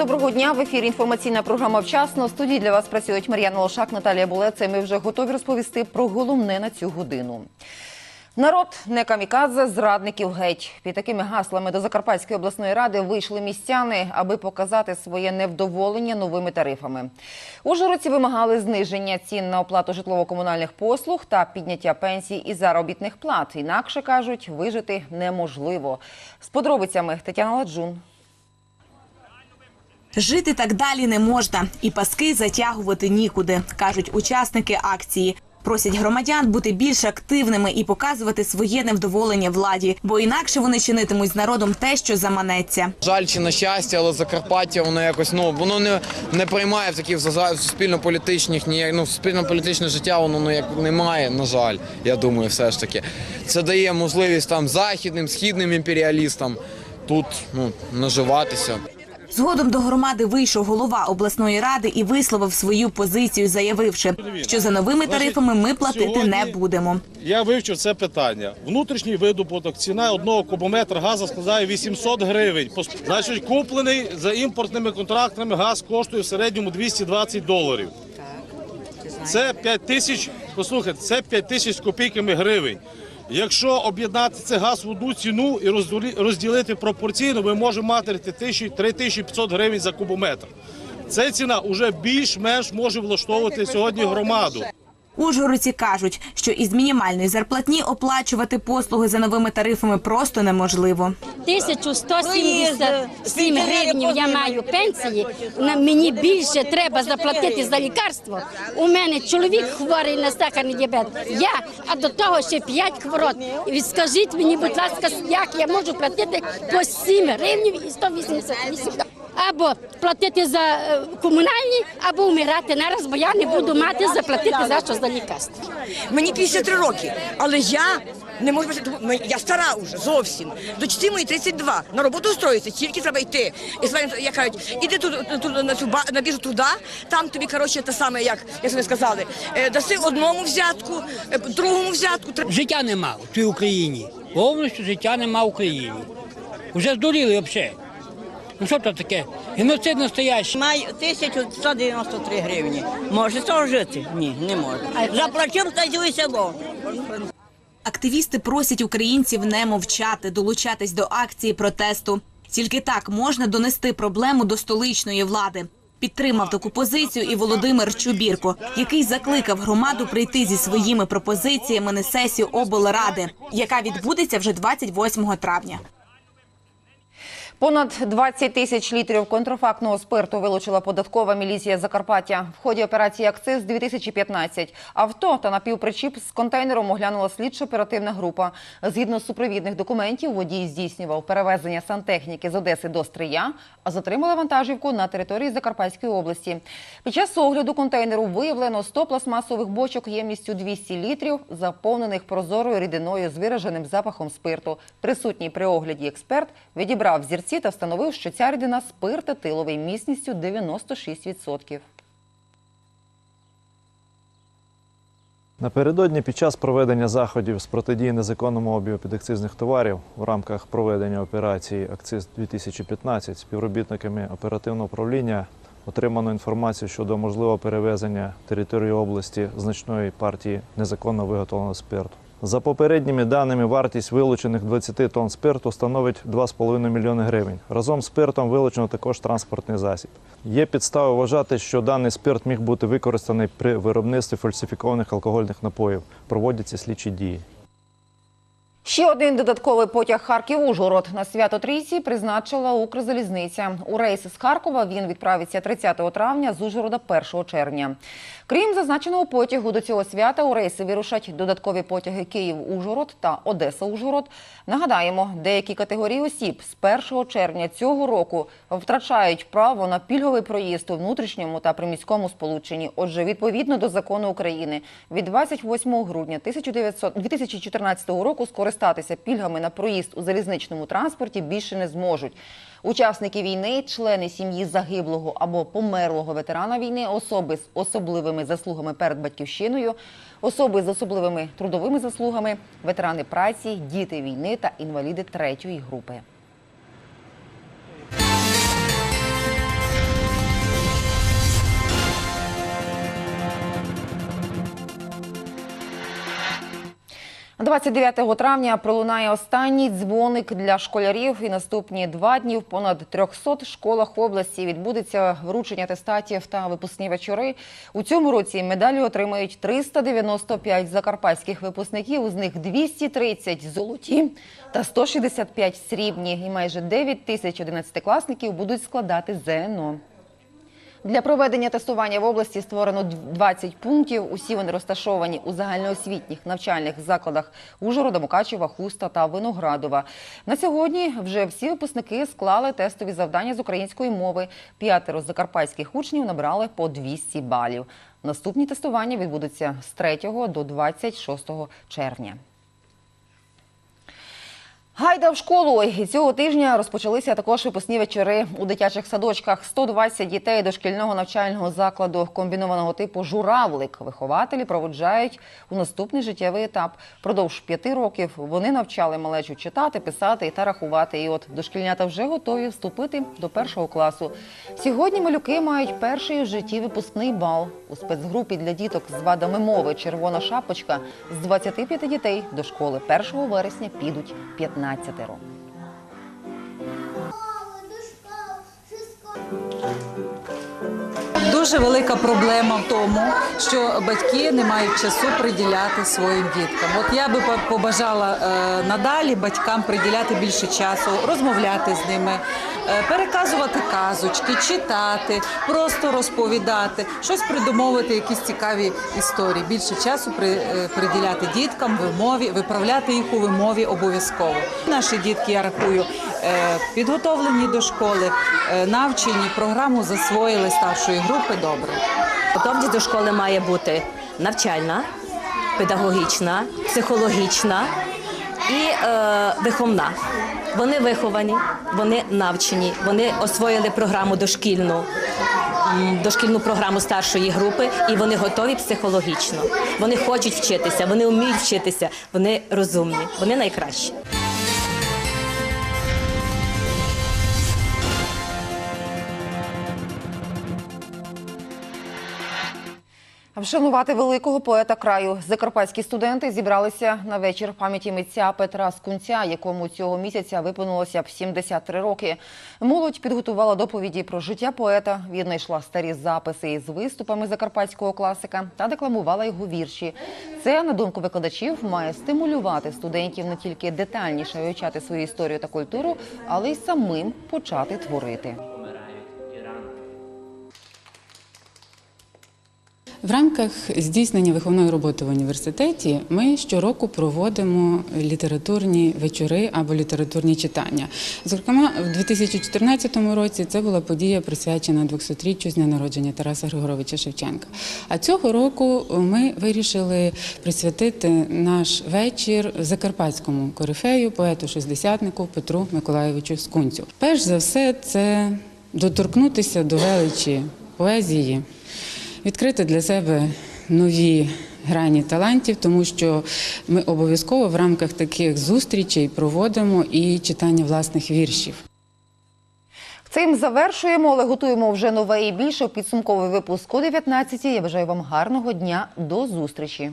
Доброго дня. В ефірі інформаційна програма «Вчасно». В студії для вас працюють Мар'яна Лошак, Наталія Булеца. І ми вже готові розповісти про головне на цю годину. Народ не камікадзе, зрадників геть. Під такими гаслами до Закарпатської обласної ради вийшли містяни, аби показати своє невдоволення новими тарифами. Ужгородці вимагали зниження цін на оплату житлово-комунальних послуг та підняття пенсій і заробітних плат. Інакше кажуть, вижити неможливо. З подробицями Тетяна Ладжун. Жити так далі не можна, і паски затягувати нікуди, кажуть учасники акції. Просять громадян бути більш активними і показувати своє невдоволення владі, бо інакше вони чинитимуть з народом те, що заманеться. Жаль чи на щастя, але Закарпаття воно якось ну воно не, не приймає в таких суспільно-політичних ніяк ну суспільно-політичне життя. Воно ну як немає. На жаль, я думаю, все ж таки це дає можливість там західним східним імперіалістам тут ну наживатися. Згодом до громади вийшов голова обласної ради і висловив свою позицію, заявивши, що за новими тарифами ми платити не будемо. Я вивчив це питання. Внутрішній видобуток, ціна одного кубометра газу складає 800 гривень. Значить, куплений за імпортними контрактами газ коштує в середньому 220 доларів. Це 5 тисяч, послухайте, це 5 тисяч з копійками гривень. Якщо об'єднати цей газ в одну ціну і розділити пропорційно, ми можемо мати 3500 гривень за кубометр. Ця ціна вже більш-менш може влаштовувати сьогодні громаду. Ужгородці кажуть, що із мінімальної зарплатні оплачувати послуги за новими тарифами просто неможливо. 1177 гривень я маю пенсії. На мені більше треба заплатити за лікарство. У мене чоловік хворий на сахарний діабет. Я, а до того ще 5 хворот. І скажіть мені, будь ласка, як я можу платити по 7 гривень і 188 або платити за е, комунальні, або вмирати нараз, бо я не буду мати заплатити за що за лікарство. Мені 53 роки, але я не можу я стара вже зовсім. Дочці мої 32. На роботу устроїться, тільки треба йти. І з вами, як кажуть, іди тут, тут на цю на біржу туди, там тобі коротше те саме, як як ви сказали, е, даси одному взятку, е, другому взятку. Життя нема в цій Україні. Повністю життя нема в Україні. Вже здуріли взагалі. Ну що це таке? Геноцид настоящий. Маю 1193 гривні. Може того жити? Ні, не може. Заплачу, та село. Активісти просять українців не мовчати, долучатись до акції протесту. Тільки так можна донести проблему до столичної влади. Підтримав таку позицію і Володимир Чубірко, який закликав громаду прийти зі своїми пропозиціями на сесію облради, яка відбудеться вже 28 травня. Понад 20 тисяч літрів контрафактного спирту вилучила податкова міліція Закарпаття. В ході операції «Акциз» 2015 авто та напівпричіп з контейнером оглянула слідчо-оперативна група. Згідно з супровідних документів, водій здійснював перевезення сантехніки з Одеси до Стрия, а затримали вантажівку на території Закарпатської області. Під час огляду контейнеру виявлено 100 пластмасових бочок ємністю 200 літрів, заповнених прозорою рідиною з вираженим запахом спирту. Присутній при огляді експерт відібрав зірці та встановив, що ця рідина спирт етиловий міцністю 96%. Напередодні під час проведення заходів з протидії незаконному обігу підакцизних товарів в рамках проведення операції Акциз 2015 співробітниками оперативного управління отримано інформацію щодо можливого перевезення території області значної партії незаконно виготовленого спирту. За попередніми даними, вартість вилучених 20 тонн спирту становить 2,5 мільйони гривень. Разом з спиртом вилучено також транспортний засіб. Є підстави вважати, що даний спирт міг бути використаний при виробництві фальсифікованих алкогольних напоїв. Проводяться слідчі дії. Ще один додатковий потяг Харків-Ужгород на свято Трійці призначила Укрзалізниця. У рейс з Харкова він відправиться 30 травня, з Ужгорода 1 червня. Крім зазначеного потягу до цього свята, у рейси вирушать додаткові потяги Київ-Ужгород та Одеса-Ужгород. Нагадаємо, деякі категорії осіб з 1 червня цього року втрачають право на пільговий проїзд у внутрішньому та приміському сполученні. Отже, відповідно до закону України, від 28 грудня 1900 2014 року скористатися пільгами на проїзд у залізничному транспорті більше не зможуть. Учасники війни, члени сім'ї загиблого або померлого ветерана війни, особи з особливими заслугами перед батьківщиною, особи з особливими трудовими заслугами, ветерани праці, діти війни та інваліди третьої групи. 29 травня пролунає останній дзвоник для школярів і наступні два дні в понад 300 школах області відбудеться вручення атестатів та випускні вечори. У цьому році медалі отримають 395 закарпатських випускників, з них 230 золоті та 165 срібні. І майже 9 тисяч одинадцятикласників будуть складати ЗНО. Для проведення тестування в області створено 20 пунктів. Усі вони розташовані у загальноосвітніх навчальних закладах Ужгорода, Мукачева, Хуста та Виноградова. На сьогодні вже всі випускники склали тестові завдання з української мови. П'ятеро закарпатських учнів набрали по 200 балів. Наступні тестування відбудуться з 3 до 26 червня. Гайда в школу цього тижня розпочалися також випускні вечори у дитячих садочках. 120 дітей дошкільного навчального закладу комбінованого типу Журавлик вихователі проводжають у наступний життєвий етап. Продовж п'яти років вони навчали малечу читати, писати та рахувати. І от дошкільнята вже готові вступити до першого класу. Сьогодні малюки мають перший в житті випускний бал у спецгрупі для діток з вадами мови Червона шапочка з 25 дітей до школи 1 вересня підуть 15. 15 років. Дуже велика проблема в тому, що батьки не мають часу приділяти своїм діткам. От я би по- побажала е, надалі батькам приділяти більше часу, розмовляти з ними, е, переказувати казочки, читати, просто розповідати, щось придумовувати, якісь цікаві історії. Більше часу е, приділяти діткам вимові, виправляти їх у вимові обов'язково. Наші дітки, я рахую, підготовлені до школи, е, навчені, програму засвоїли старшої групи добре. Готовність до школи має бути навчальна, педагогічна, психологічна і е, виховна. Вони виховані, вони навчені, вони освоїли програму дошкільну, дошкільну програму старшої групи, і вони готові психологічно. Вони хочуть вчитися, вони вміють вчитися, вони розумні, вони найкращі. Вшанувати великого поета краю. Закарпатські студенти зібралися на вечір пам'яті митця Петра Скунця, якому цього місяця виповнилося б 73 роки. Молодь підготувала доповіді про життя поета, віднайшла старі записи із виступами закарпатського класика та декламувала його вірші. Це, на думку викладачів, має стимулювати студентів не тільки детальніше вивчати свою історію та культуру, але й самим почати творити. В рамках здійснення виховної роботи в університеті ми щороку проводимо літературні вечори або літературні читання. Зокрема, в 2014 році це була подія присвячена 200-річчю з дня народження Тараса Григоровича Шевченка. А цього року ми вирішили присвятити наш вечір закарпатському корифею, поету шістдесятнику Петру Миколайовичу Скунцю. Перш за все, це доторкнутися до величі поезії відкрити для себе нові грані талантів, тому що ми обов'язково в рамках таких зустрічей проводимо і читання власних віршів. Цим завершуємо, але готуємо вже нове і більше підсумковий випуск о 19 Я бажаю вам гарного дня. До зустрічі.